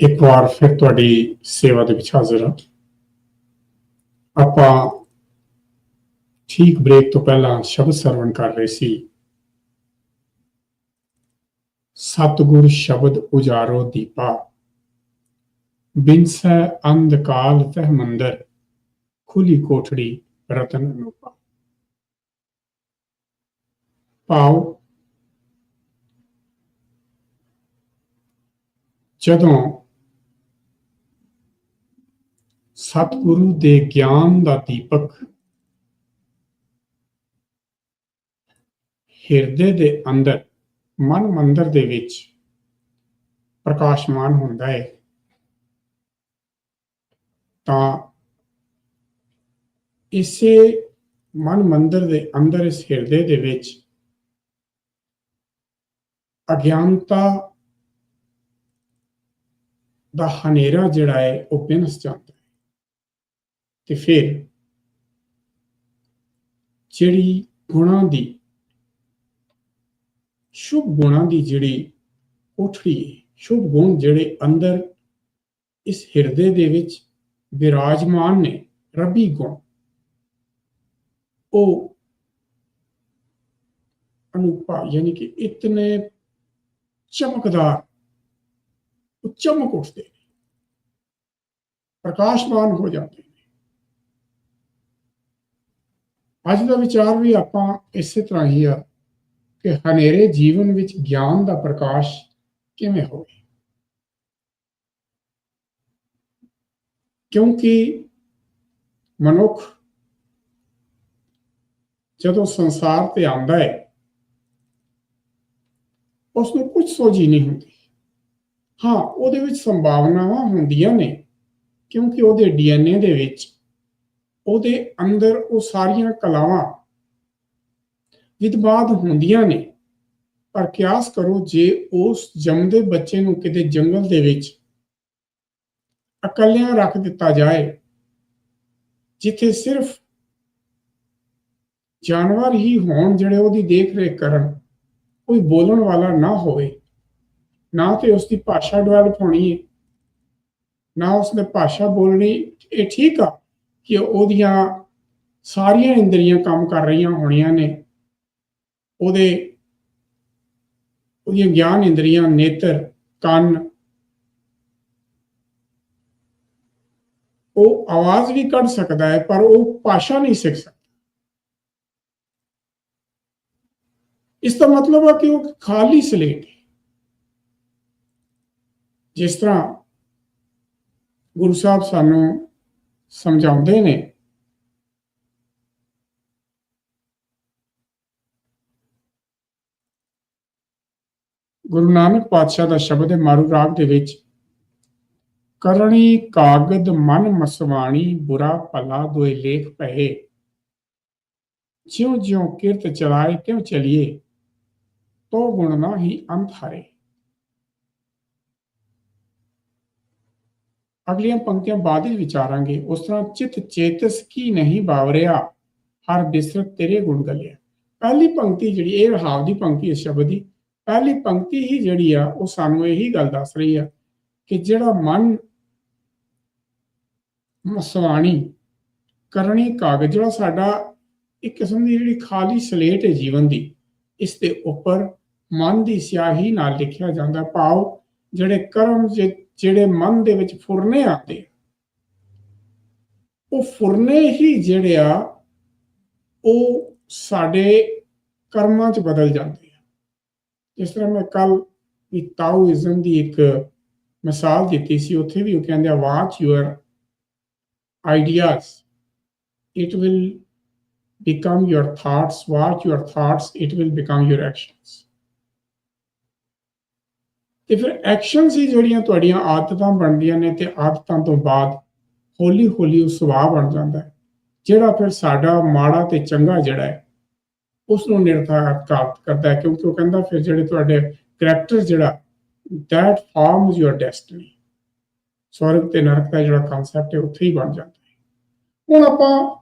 ਇੱਕ ਵਾਰ ਫਿਰ ਤੁਹਾਡੀ ਸੇਵਾ ਦੇ ਵਿੱਚ ਹਾਜ਼ਰ ਹਾਂ। ਆਪਾਂ ਠੀਕ ਬ੍ਰੇਕ ਤੋਂ ਪਹਿਲਾਂ ਸ਼ਬਦ ਸਰਵਣ ਕਰ ਰਹੇ ਸੀ। ਸਤਿਗੁਰ ਸ਼ਬਦ ਉਜਾਰੋ ਦੀਪਾ, ਬਿਨਸੈ ਅੰਧਕਾਲ ਤਹ ਮੰਦਰ, ਖੁਲੀ ਕੋਠੜੀ ਰਤਨ ਅਨੂਪਾ। ਪਾਉ ਜਦੋਂ ਸਤਿਗੁਰੂ ਦੇ ਗਿਆਨ ਦਾ ਦੀਪਕ। ਹਿਰਦੇ ਦੇ ਅੰਦਰ, ਮਨ ਮੰਦਰ ਦੇ ਵਿੱਚ ਪ੍ਰਕਾਸ਼ਮਾਨ ਹੁੰਦਾ ਹੈ ਤਾਂ ਇਸੇ ਮਨ ਮੰਦਰ ਦੇ ਅੰਦਰ, ਇਸ ਹਿਰਦੇ ਦੇ ਵਿੱਚ ਅਗਿਆਨਤਾ ਦਾ ਹਨੇਰਾ ਜਿਹੜਾ ਹੈ ਉਹ ਬਿਨਸ ਜਾਂਦਾ ਹੈ ਤੇ ਫਿਰ ਜਿਹੜੀ ਗੁਣਾਂ ਦੀ, ਸ਼ੁਭ ਗੁਣਾਂ ਦੀ ਜਿਹੜੀ ਕੋਠੜੀ ਸ਼ੁਭ ਗੁਣ ਜਿਹੜੇ ਅੰਦਰ ਇਸ ਹਿਰਦੇ ਦੇ ਵਿੱਚ ਵਿਰਾਜਮਾਨ ਨੇ, ਰੱਬੀ ਗੁਣ, ਉਹ ਅਨੂਪਾ ਯਾਨੀ ਕਿ ਇਤਨੇ ਚਮਕਦਾਰ, ਉਹ ਚਮਕ ਉੱਠਦੇ ਨੇ, ਪ੍ਰਕਾਸ਼ਮਾਨ ਹੋ ਜਾਂਦੇ ਨੇ ਅੱਜ ਦਾ ਵਿਚਾਰ ਵੀ ਆਪਾਂ ਇਸੇ ਤਰ੍ਹਾਂ ਹੀ ਆ ਕਿ ਹਨੇਰੇ ਜੀਵਨ ਵਿੱਚ ਗਿਆਨ ਦਾ ਪ੍ਰਕਾਸ਼ ਕਿਵੇਂ ਹੋਵੇ। ਕਿਉਂਕਿ ਮਨੁੱਖ ਜਦੋਂ ਸੰਸਾਰ ਤੇ ਆਉਂਦਾ ਹੈ ਉਸ ਨੂੰ ਕੁਝ ਸੋਝੀ ਨਹੀਂ ਹੁੰਦੀ। ਹਾਂ, ਉਹਦੇ ਵਿੱਚ ਸੰਭਾਵਨਾਵਾਂ ਹੁੰਦੀਆਂ ਨੇ, ਕਿਉਂਕਿ ਉਹਦੇ ਡੀਐਨਏ ਦੇ ਵਿੱਚ ਉਹਦੇ ਅੰਦਰ ਉਹ ਸਾਰੀਆਂ ਕਲਾਵਾਂ ਵਿਦਬਾਦ ਹੁੰਦੀਆਂ ਨੇ। ਪਰ ਕਿਆਸ ਕਰੋ, ਜੇ ਉਸ ਜੰਮਦੇ ਬੱਚੇ ਨੂੰ ਕਿਤੇ ਜੰਗਲ ਦੇ ਵਿੱਚ ਇਕੱਲਿਆਂ ਰੱਖ ਦਿੱਤਾ ਜਾਏ, ਜਿੱਥੇ ਸਿਰਫ ਜਾਨਵਰ ਹੀ ਹੋਣ ਜਿਹੜੇ ਉਹਦੀ ਦੇਖ ਰੇਖ ਕਰਨ, ਕੋਈ ਬੋਲਣ ਵਾਲਾ ਨਾ ਹੋਵੇ, ਨਾ ਤੇ ਉਸ ਦੀ ਭਾਸ਼ਾ ਡਿਵੈਲਪ ਹੋਣੀ ਹੈ ਨਾ ਉਸਨੇ ਭਾਸ਼ਾ ਬੋਲਣੀ, ਇਹ ਠੀਕ ਆ। ਕਿ ਉਹਦੀਆਂ ਸਾਰੀਆਂ ਇੰਦਰੀਆਂ ਕੰਮ ਕਰ ਰਹੀਆਂ ਹੋਣੀਆਂ ਨੇ। ਉਹਦੇ, ਉਹਦੀਆਂ ਗਿਆਨ ਇੰਦਰੀਆਂ, ਨੇਤਰ, ਕੰਨ। ਉਹ ਆਵਾਜ਼ ਵੀ ਕੱਢ ਸਕਦਾ ਹੈ, ਪਰ ਉਹ ਭਾਸ਼ਾ ਨਹੀਂ ਸਿੱਖ ਸਕਦਾ। ਇਸ ਦਾ ਮਤਲਬ ਹੈ ਕਿ ਉਹ ਖਾਲੀ ਸਲੇਟ ਹੈ। ਜਿਸ ਤਰ੍ਹਾਂ ਗੁਰੂ ਸਾਹਿਬ ਸਾਨੂੰ ਸਮਝਾਉਂਦੇ ਨੇ। ਗੁਰੂ ਨਾਨਕ ਪਾਤਸ਼ਾਹ ਦਾ ਸ਼ਬਦ ਹੈ ਮਾਰੂ ਰਾਗ ਦੇ ਵਿੱਚ, ਕਰਣੀ ਕਾਗਦ ਮਨ ਮਸਵਾਣੀ, ਬੁਰਾ ਭਲਾ ਦੋਏ ਲੇਖ ਪਏ। ਜਿਉ ਜਿਉ ਕਿਰਤ ਚਲਾਏ, ਤਿਉ ਚਲੀਏ, ਤੋ ਗੁਣ ਨਾ ਹੀ ਅੰਤ ਹਾਰੇ। ਅਗਲੀਆਂ ਪੰਕਤੀਆਂ ਬਾਅਦ ਹੀ ਵਿਚਾਰਾਂਗੇ। ਉਸ ਤਰ੍ਹਾਂ ਚਿਤ ਚੇਤਸ ਕੀ ਨਹੀਂ ਬਾਵਰਿਆ, ਹਰ ਬਿਸਰਤ ਤੇਰੇ ਗੁਣ ਗਲਿਆ। ਪਹਿਲੀ ਪੰਕਤੀ ਜਿਹੜੀ, ਇਹ ਰਹਾਵ ਦੀ ਪੰਕਤੀ ਇਸ ਸ਼ਬਦ ਦੀ। ਪਹਿਲੀ ਪੰਕਤੀ ਹੀ ਜਿਹੜੀ ਆ, ਉਹ ਸਾਨੂੰ ਇਹੀ ਗੱਲ ਦੱਸ ਰਹੀ ਆ ਕਿ ਜਿਹੜਾ ਮਨ ਮਸਵਾਣੀ ਕਰਨੀ ਕਾਗਜ਼, ਜਿਹੜਾ ਸਾਡਾ ਇੱਕ ਕਿਸਮ ਦੀ ਜਿਹੜੀ ਖਾਲੀ ਸਲੇਟ ਹੈ ਜੀਵਨ ਦੀ, ਇਸ ਦੇ ਉੱਪਰ ਮਨ ਦੀ ਸਿਆਹੀ ਨਾਲ ਲਿਖਿਆ ਜਾਂਦਾ। ਭਾਵ ਜਿਹੜੇ ਕਰਮ ਜੇ ਜਿਹੜੇ ਮਨ ਦੇ ਵਿੱਚ ਫੁਰਨੇ ਆਉਂਦੇ ਆ, ਉਹ ਫੁਰਨੇ ਹੀ ਜਿਹੜੇ ਆ ਉਹ ਸਾਡੇ ਕਰਮਾਂ 'ਚ ਬਦਲ ਜਾਂਦੇ ਆ। ਜਿਸ ਤਰ੍ਹਾਂ ਮੈਂ ਕੱਲ ਵੀ ਤਾਓਇਜ਼ਮ ਦੀ ਇੱਕ ਮਿਸਾਲ ਦਿੱਤੀ ਸੀ ਉੱਥੇ ਵੀ ਉਹ ਕਹਿੰਦੇ ਆ watch your ideas. It will become your thoughts. Watch your thoughts. It will become your actions. ਤੇ ਫਿਰ ਐਕਸ਼ਨ ਸੀ ਜਿਹੜੀਆਂ ਤੁਹਾਡੀਆਂ ਆਦਤਾਂ ਬਣਦੀਆਂ ਨੇ ਤੇ ਆਦਤਾਂ ਤੋਂ ਬਾਅਦ ਹੌਲੀ ਹੌਲੀ ਉਹ ਸੁਭਾਅ ਬਣ ਜਾਂਦਾ ਹੈ, ਜਿਹੜਾ ਫਿਰ ਸਾਡਾ ਮਾੜਾ ਤੇ ਚੰਗਾ ਜਿਹੜਾ ਹੈ ਉਸ ਨੂੰ ਨਿਰਧਾਰਤ ਕਰਦਾ ਹੈ ਕਿਉਂਕਿ ਉਹ ਕਹਿੰਦਾ ਫਿਰ ਜਿਹੜੇ ਤੁਹਾਡੇ ਕਰੈਕਟਰ ਜਿਹੜਾ, that forms your destiny ਸਵਰਗ ਤੇ ਨਰਕ ਦਾ ਜਿਹੜਾ ਕਨਸੈਪਟ ਹੈ, ਉੱਥੇ ਹੀ ਬਣ ਜਾਂਦਾ ਹੈ। ਹੁਣ ਆਪਾਂ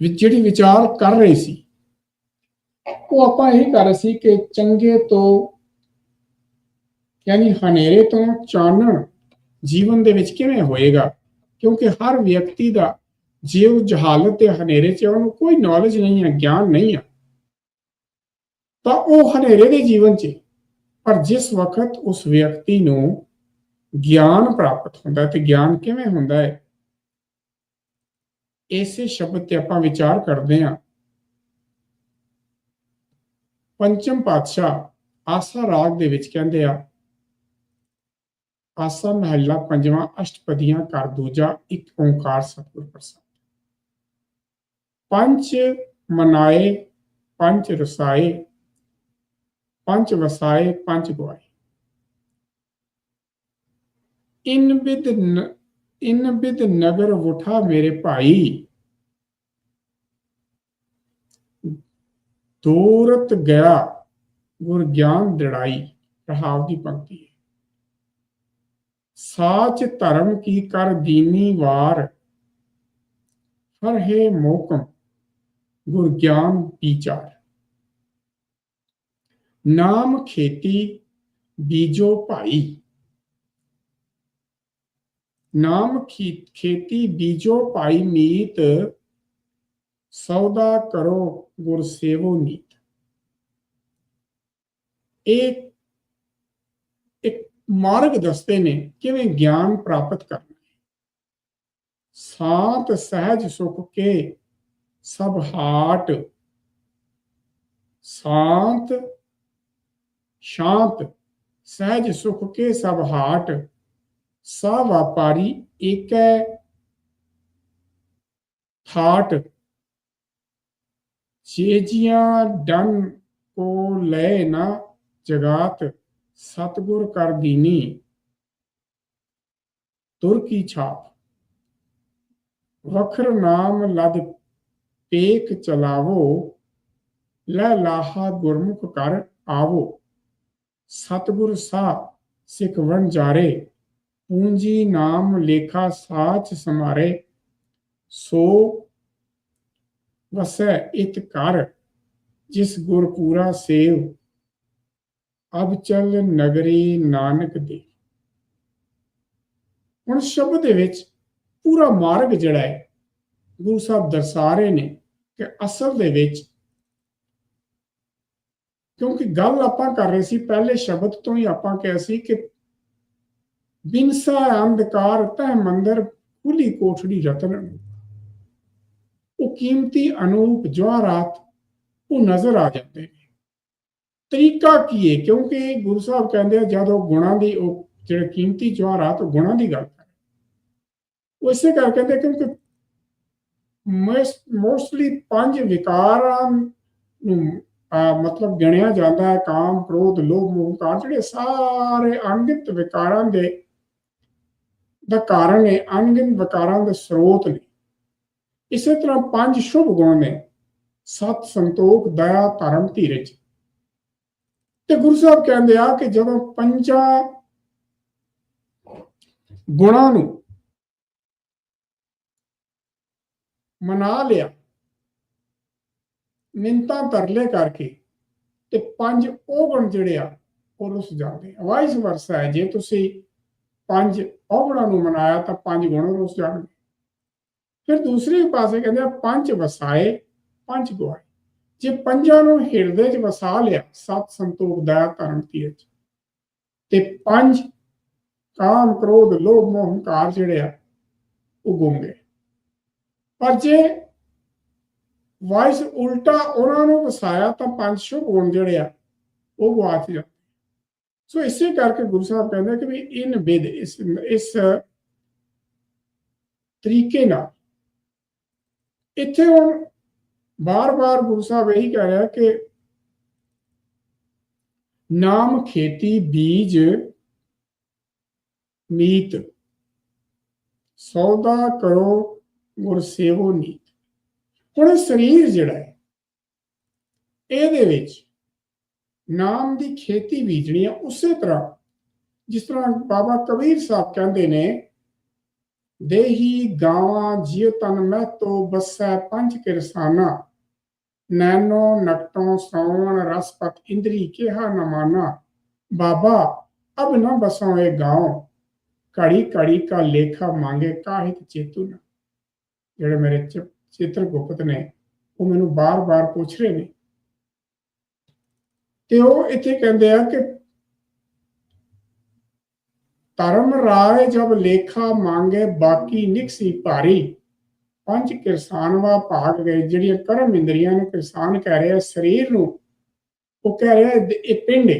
ਵਿੱਚ ਜਿਹੜੀ ਵਿਚਾਰ ਕਰ ਰਹੀ ਸੀ ਉਹ ਆਪਾਂ ਇਹ ਕਰ ਰਹੇ ਸੀ ਕਿ ਚੰਗੇ ਤੋਂ, ਯਾਨੀ ਹਨੇਰੇ ਤੋਂ ਚਾਨਣ ਜੀਵਨ ਦੇ ਵਿੱਚ ਕਿਵੇਂ ਹੋਏਗਾ? ਕਿਉਂਕਿ ਹਰ ਵਿਅਕਤੀ ਦਾ ਜੇ ਉਹ ਜਹਾਲਤ ਤੇ ਹਨੇਰੇ 'ਚ ਉਹਨੂੰ ਕੋਈ ਨੌਲੇਜ ਨਹੀਂ ਹੈ ਗਿਆਨ ਨਹੀਂ ਹੈ ਤਾਂ ਉਹ ਹਨੇਰੇ ਦੇ ਜੀਵਨ 'ਚ। ਪਰ ਜਿਸ ਵਕਤ ਉਸ ਵਿਅਕਤੀ ਨੂੰ ਗਿਆਨ ਪ੍ਰਾਪਤ ਹੁੰਦਾ ਹੈ ਤੇ ਗਿਆਨ ਕਿਵੇਂ ਹੁੰਦਾ ਹੈ? ਇਸੇ ਸ਼ਬਦ ਤੇ ਆਪਾਂ ਵਿਚਾਰ ਕਰਦੇ ਹਾਂ। ਪੰਚਮ ਪਾਤਸ਼ਾਹ ਆਸਾ ਰਾਗ ਦੇ ਵਿੱਚ ਕਹਿੰਦੇ ਆ, ਆਸਾ ਮਹਿਲਾ ਪੰਜਵਾਂ ਅਸ਼ਟਪਦੀਆਂ ਕਰ ਦੂਜਾ ਇੱਕ ਓੰਕਾਰ ਸਤਿਗੁਰ ਪ੍ਰਸਾਦ। ਪੰਜ ਮਨਾਏ, ਪੰਜ ਰਸਾਏ, ਪੰਜ ਵਸਾਏ, ਪੰਜ ਗਵਾਏ। ਇਨ ਬਿਦ ਇਨ ਬਿਦ ਨਗਰ ਉਠਾ ਮੇਰੇ ਭਾਈ ਦੂਰਤ ਗਿਆ, ਗੁਰ ਗਿਆਨ ਦਿੜਾਈ ਰਹਾਵ ਦੀ ਪੰਕਤੀ ਹੈ। ਸਾਚ ਧਰਮ ਕੀ ਕਰ ਦੀਨੀ ਵਾਰ ਫਰਹੇ ਮੋਕਮ, ਗੁਰ ਗਿਆਨ ਵਿਚਾਰ। ਨਾਮ ਖੇਤੀ, ਬੀਜੋ ਭਾਈ। ਨਾਮ ਖੇਤੀ, ਬੀਜੋ ਭਾਈ ਮੀਤ ਸੌਦਾ ਕਰੋ ਗੁਰ ਸੇਵੋ ਨੀਤ। ਇਹ ਇੱਕ ਮਾਰਗ ਦੱਸਦੇ ਨੇ ਕਿਵੇਂ ਗਿਆਨ ਪ੍ਰਾਪਤ ਕਰਨਾ ਹੈ। ਸਾਤ ਸਹਿਜ ਸੁਖ ਕੇ ਸਭ ਹਾਟ, ਸ਼ਾਂਤ ਸ਼ਾਂਤ, ਸਹਿਜ ਸੁਖ ਕੇ ਸਭ ਹਾਟ, ਸਾ ਵਾਪਾਰੀ ਏਕੈ, ਥਾਟ। ਚੇਜੀਆਂ ਡਨ ਕੋ ਲੈ ਨਾ ਜਗਾਤ, ਸਤਗੁਰ ਕਰ ਦੀਨੀ ਤੁਰ ਕੀ ਛਾਪ। ਵਖਰ ਨਾਮ ਲਦ ਪੇਕ ਚਲਾਵੋ, ਲੈ ਲਾਹਾ ਗੁਰਮੁਖ ਕਰ ਆਵੋ। ਸਤਗੁਰ ਸਾ ਸਿਖ ਵਣ ਜਾਰੇ, ਪੂੰਜੀ ਨਾਮ ਲੇਖਾ ਸਾਚ ਸਮਾਰੇ। ਸੋ ਵਸੈ ਇਤ ਕਰ ਜਿਸ ਗੁਰ ਪੂਰਾ ਸੇਵ। ਅਬ ਚਲ ਨਗਰੀ ਨਾਨਕ ਦੇ। ਹੁਣ ਸ਼ਬਦ ਦੇ ਵਿੱਚ ਪੂਰਾ ਮਾਰਗ ਜਿਹੜਾ ਹੈ, ਗੁਰੂ ਸਾਹਿਬ ਦਰਸਾ ਰਹੇ ਨੇ ਕਿ ਅਸਲ ਦੇ ਵਿੱਚ ਕਿਉਂਕਿ ਗੱਲ ਆਪਾਂ ਕਰ ਰਹੇ ਸੀ, ਪਹਿਲੇ ਸ਼ਬਦ ਤੋਂ ਹੀ ਆਪਾਂ ਕਿਹਾ ਸੀ ਕਿ ਬਿਨਸਾ ਅੰਧਕਾਰ ਤਹਿ ਮੰਦਰ ਖੁੱਲੀ ਕੋਠੜੀ ਰਤਨ। ਉਹ ਕੀਮਤੀ ਅਨੂਪ ਜਵਾਹਰਾਤ ਉਹ ਨਜ਼ਰ ਆ ਜਾਂਦੇ ਨੇ। ਤਰੀਕਾ ਕੀ ਹੈ ਕਿਉਂਕਿ ਗੁਰੂ ਸਾਹਿਬ ਕਹਿੰਦੇ ਆ, ਜਦੋਂ ਗੁਣਾਂ ਦੀ, ਉਹ ਜਿਹੜੇ ਕੀਮਤੀ ਜਵਾਹਰਾਤ, ਉਹ ਗੁਣਾਂ ਦੀ ਗੱਲ ਕਰ ਉਹ ਇਸੇ ਕਰਕੇ ਕਹਿੰਦੇ ਕਿਉਂਕਿ ਮੋਸਟਲੀ ਪੰਜ ਵਿਕਾਰਾਂ ਨੂੰ ਮਤਲਬ ਗਿਣਿਆ ਜਾਂਦਾ ਹੈ। ਕਾਮ, ਕ੍ਰੋਧ, ਲੋਭ ਮੋਹ ਹੰਕਾਰ ਜਿਹੜੇ ਸਾਰੇ ਅਣਗਿਣਤ ਵਿਕਾਰਾਂ ਦੇ, ਦਾ ਕਾਰਨ ਹੈ ਅਣਗਿਣਤ ਵਿਕਾਰਾਂ ਦੇ ਸਰੋਤ ਨੇ। ਇਸੇ ਤਰ੍ਹਾਂ ਪੰਜ ਸ਼ੁਭ ਗੁਣ ਨੇ, ਸਤ ਸੰਤੋਖ, ਦਇਆ, ਧਰਮ, ਧੀਰਜ। ਤੇ ਗੁਰੂ ਸਾਹਿਬ ਕਹਿੰਦੇ ਆ ਕਿ ਜਦੋਂ ਪੰਜਾਂ ਗੁਣਾਂ ਨੂੰ ਮਨਾ ਲਿਆ ਮਿੰਤਾਂ ਤਰਲੇ ਕਰਕੇ ਤੇ ਪੰਜ ਉਹ ਗੁਣ ਜਿਹੜੇ ਆ, ਉਹ ਰੁੱਸ ਜਾਂਦੇ ਆ। ਵਾਈਸ ਵਰਸਾ ਹੈ, ਜੇ ਤੁਸੀਂ ਪੰਜ ਔਗਣਾਂ ਨੂੰ ਮਨਾਇਆ ਤਾਂ ਪੰਜ ਗੁਣ ਰੁੱਸ ਜਾਣਗੇ। ਫਿਰ ਦੂਸਰੇ ਪਾਸੇ ਕਹਿੰਦੇ ਆ, ਪੰਜ ਵਸਾਏ, ਪੰਜ ਗਵਾਏ ਜੇ ਪੰਜਾਂ ਨੂੰ ਹਿਰਦੇ 'ਚ ਵਸਾ ਲਿਆ, ਸਤ ਸੰਤੋਖ ਦਇਆ ਧਰਮ ਤੀਰਜ ਤੇ ਪੰਜ ਕਾਮ, ਕ੍ਰੋਧ, ਲੋਭ, ਮੋਹ, ਹੰਕਾਰ ਜਿਹੜੇ ਆ, ਉਹ ਗੁੰਮ ਗਏ। ਪਰ ਜੇ ਵਾਇਸ ਉਲਟਾ ਉਹਨਾਂ ਨੂੰ ਵਸਾਇਆ, ਤਾਂ ਪੰਜ ਸ਼ੁਭ ਗੁਣ ਜਿਹੜੇ ਆ, ਉਹ ਗਵਾਚ ਜਾਂਦੇ ਸੋ ਇਸੇ ਕਰਕੇ ਗੁਰੂ ਸਾਹਿਬ ਕਹਿੰਦੇ ਕਿ ਵੀ ਇਨ ਵਿਦ, ਇਸ ਇਸ ਤਰੀਕੇ ਨਾਲ ਇੱਥੇ ਹੁਣ ਬਾਰ-ਬਾਰ ਗੁਰੂ ਸਾਹਿਬ ਇਹੀ ਕਹਿ ਰਿਹਾ ਕਿ ਨਾਮ ਖੇਤੀ ਬੀਜ ਮੀਤ, ਸੌਦਾ ਕਰੋ ਗੁਰ ਸੇਵੋ ਨੀਤ। ਹੁਣ ਸਰੀਰ ਜਿਹੜਾ ਹੈ, ਇਹਦੇ ਵਿੱਚ ਨਾਮ ਦੀ ਖੇਤੀ ਬੀਜਣੀ ਹੈ ਉਸੇ ਤਰ੍ਹਾਂ ਜਿਸ ਤਰ੍ਹਾਂ ਬਾਬਾ ਕਬੀਰ ਸਾਹਿਬ ਕਹਿੰਦੇ ਨੇ ਦੇਹੀ ਗਾਵਾਂ ਜਿਉ ਤਨ ਮੈਂ ਤੋ ਬਸੈ ਪੰਜ ਕਿਰਸਾਨਾ। ਨੈਨੋ ਨਕਟੋਂ ਸੌਣ ਰਸਪਤ ਇੰਦਰੀ ਕਿਹਾ ਨਮਾਨਾ ਬਾਬਾ, ਅਬ ਨਾ ਬਸੋ ਇਹ گاؤں ਘੜੀ ਕੜੀ ਕਾ ਲੇਖਾ ਮੰਗੇ ਕਾਹਿਤ ਚੇਤੁਨ ਜਿਹੜੇ ਮੇਰੇ ਚਿੱਤਰ ਗੁਪਤ ਨੇ, ਉਹ ਮੈਨੂੰ ਬਾਰ-ਬਾਰ ਪੁੱਛ ਰਹੇ ਨੇ। ਤੇ ਉਹ ਇੱਥੇ ਕਹਿੰਦੇ ਆ ਕਿ ਧਰਮ ਰਾਏ ਜਬ ਲੇਖਾ ਮੰਗੇ, ਬਾਕੀ ਨਿਕਸੀ ਭਾਰੀ। ਪੰਜ ਕਿਰਸਾਨਵਾ ਭਾਗ ਗਏ, ਜਿਹੜੀਆਂ ਕਰਮ ਇੰਦਰੀਆਂ ਨੂੰ ਕਿਰਸਾਨ ਕਹਿ ਰਿਹਾ, ਸਰੀਰ ਨੂੰ ਉਹ ਕਹਿ ਰਿਹਾ, ਇਹ- ਪਿੰਡ